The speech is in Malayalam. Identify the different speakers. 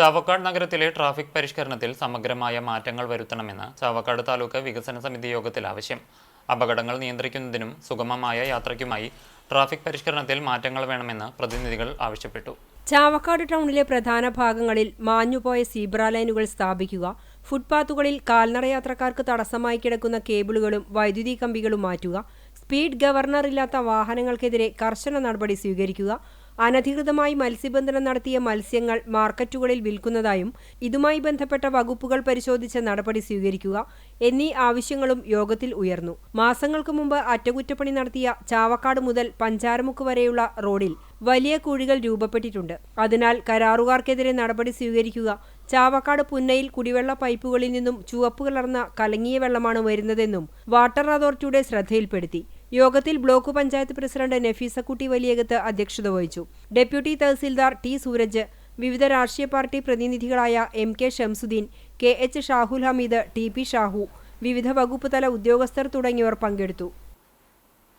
Speaker 1: ചാവക്കാട് നഗരത്തിലെ ട്രാഫിക് പരിഷ്കരണത്തിൽ സമഗ്രമായ മാറ്റങ്ങൾ വരുത്തണമെന്ന് ചാവക്കാട് താലൂക്ക് വികസന സമിതി യോഗത്തിൽ ആവശ്യം. അപകടങ്ങൾ നിയന്ത്രിക്കുന്നതിനും സുഗമമായ യാത്രയ്ക്കുമായി ട്രാഫിക് പരിഷ്കരണത്തിൽ മാറ്റങ്ങൾ വേണമെന്ന് പ്രതിനിധികൾ ആവശ്യപ്പെട്ടു.
Speaker 2: ചാവക്കാട് ടൗണിലെ പ്രധാന ഭാഗങ്ങളിൽ മാഞ്ഞുപോയ സീബ്ര ലൈനുകൾ സ്ഥാപിക്കുക ഫുട്പാത്തുകളിൽ കാൽനട യാത്രക്കാർക്ക് തടസ്സമായി കിടക്കുന്ന കേബിളുകളും വൈദ്യുതി കമ്പികളും മാറ്റുക സ്പീഡ് ഗവർണർ ഇല്ലാത്ത വാഹനങ്ങൾക്കെതിരെ കർശന നടപടി സ്വീകരിക്കുക അനധികൃതമായി മത്സ്യബന്ധനം നടത്തിയ മത്സ്യങ്ങൾ മാർക്കറ്റുകളിൽ വിൽക്കുന്നതായും ഇതുമായി ബന്ധപ്പെട്ട വകുപ്പുകൾ പരിശോധിച്ച നടപടി സ്വീകരിക്കുക എന്നീ ആവശ്യങ്ങളും യോഗത്തിൽ ഉയർന്നു. മാസങ്ങൾക്ക് മുമ്പ് അറ്റകുറ്റപ്പണി നടത്തിയ ചാവക്കാട് മുതൽ പഞ്ചാരമുക്ക് വരെയുള്ള റോഡിൽ വലിയ കുഴികൾ രൂപപ്പെട്ടിട്ടുണ്ട്. അതിനാൽ കരാറുകാർക്കെതിരെ നടപടി സ്വീകരിക്കുക ചാവക്കാട് പുന്നയിൽ കുടിവെള്ള പൈപ്പുകളിൽ നിന്നും ചുവപ്പ് കലർന്ന കലങ്ങിയ വെള്ളമാണ് വരുന്നതെന്നും വാട്ടർ അതോറിറ്റിയുടെ ശ്രദ്ധയിൽപ്പെടുത്തി. യോഗത്തിൽ ബ്ലോക്ക് പഞ്ചായത്ത് പ്രസിഡന്റ് നഫീസക്കുട്ടി വലിയകത്ത് അധ്യക്ഷത വഹിച്ചു. ഡെപ്യൂട്ടി തഹസിൽദാർ ടി സൂരജ് വിവിധ രാഷ്ട്രീയ party പ്രതിനിധികളായ M K Shamsuddin K H Shahul Hameed T P Shahu വിവിധ വകുപ്പ് തല ഉദ്യോഗസ്ഥർ തുടങ്ങിയവർ പങ്കെടുത്തു.